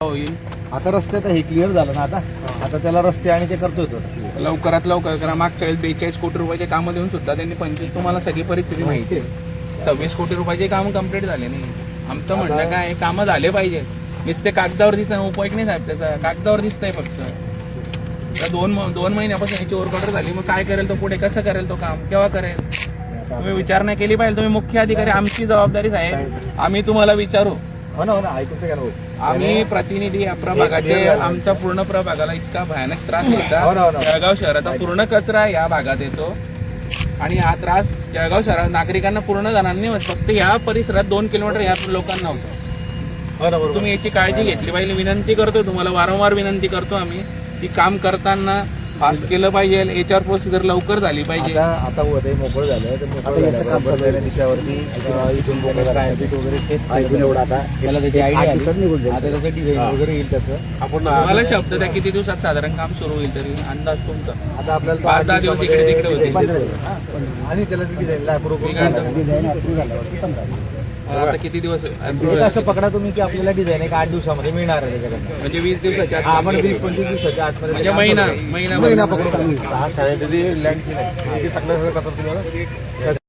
होईल. आता रस्ते तर हे क्लिअर झालं ना आता. आता त्याला रस्ते आणि ते करतोय तो. लवकरात लवकर करा. मागच्या वेळेस बेचाळीस कोटी रुपयाचे कामं देऊन सुद्धा त्यांनी पंचवीस तुम्हाला सगळी परिस्थिती माहिती आहे. सव्वीस कोटी रुपयाचे काम कंप्लीट झाले नाही. आमचं म्हणणं काय कामं झाले पाहिजे. नुसते कागदावर दिसत उपयोग नाही साहेब त्याचा कागदावर दिसतंय फक्त. दोन दोन महिन्यापासून याची ओरकॉर्डर झाली. मग काय करेल तो पुढे? कसं करेल तो काम? केव्हा करेल? तुम्ही विचार नाही केली पाहिजे. तुम्ही मुख्य अधिकारी आमची जबाबदारी साहेब. आम्ही तुम्हाला विचारू. हो ना हो ना ऐकून ते का ना भाऊ? आम्ही प्रतिनिधी या प्रभागाचे आमच्या पूर्ण प्रभागाला इतका भयानक त्रास हो ना, हो होता ना. जळगाव शहराचा पूर्ण कचरा या भागात येतो. आणि हा त्रास जळगाव शहरात नागरिकांना पूर्ण जणांनी होत. फक्त या परिसरात दोन किलोमीटर या लोकांना होतं. हो ना बरोबर. तुम्ही याची काळजी घेतली पाहिजे. विनंती करतो तुम्हाला. वारंवार विनंती करतो आम्ही की काम करताना फास्ट केलं पाहिजे याच्यावर प्रोसिजर लवकर झाली पाहिजे. आता आता उदय मोकळं झालं इथून मोकळं ट्रायफिक वगैरे टेस्ट ऐकून एवढं आता त्याला त्याची आयडिया आता त्याचं डिझाईन वगैरे येईल त्याचं. आपण तुम्हाला शब्द द्या किती दिवसात साधारण काम सुरू होईल तरी अंदाज तुमचा. आता आपल्याला तो पाच दहा दिवस इकडे तिकडे होतील. design दिसेल. हा, आणि त्याला डिझाईन अप्रूव्ह. करून आता किती दिवस असं पकडा तुम्ही की आपल्याला डिझाईन एक आठ दिवसामध्ये मिळणार आहे त्याच्याकडनं. म्हणजे वीस दिवसाच्या हा, आत आपण वीस पंचवीस दिवसाच्या आतमध्ये म्हणजे महिना. महिना महिना पकडू हा सॅनिटरी लँड की नाही. ते टाकण्याचं तुम्हाला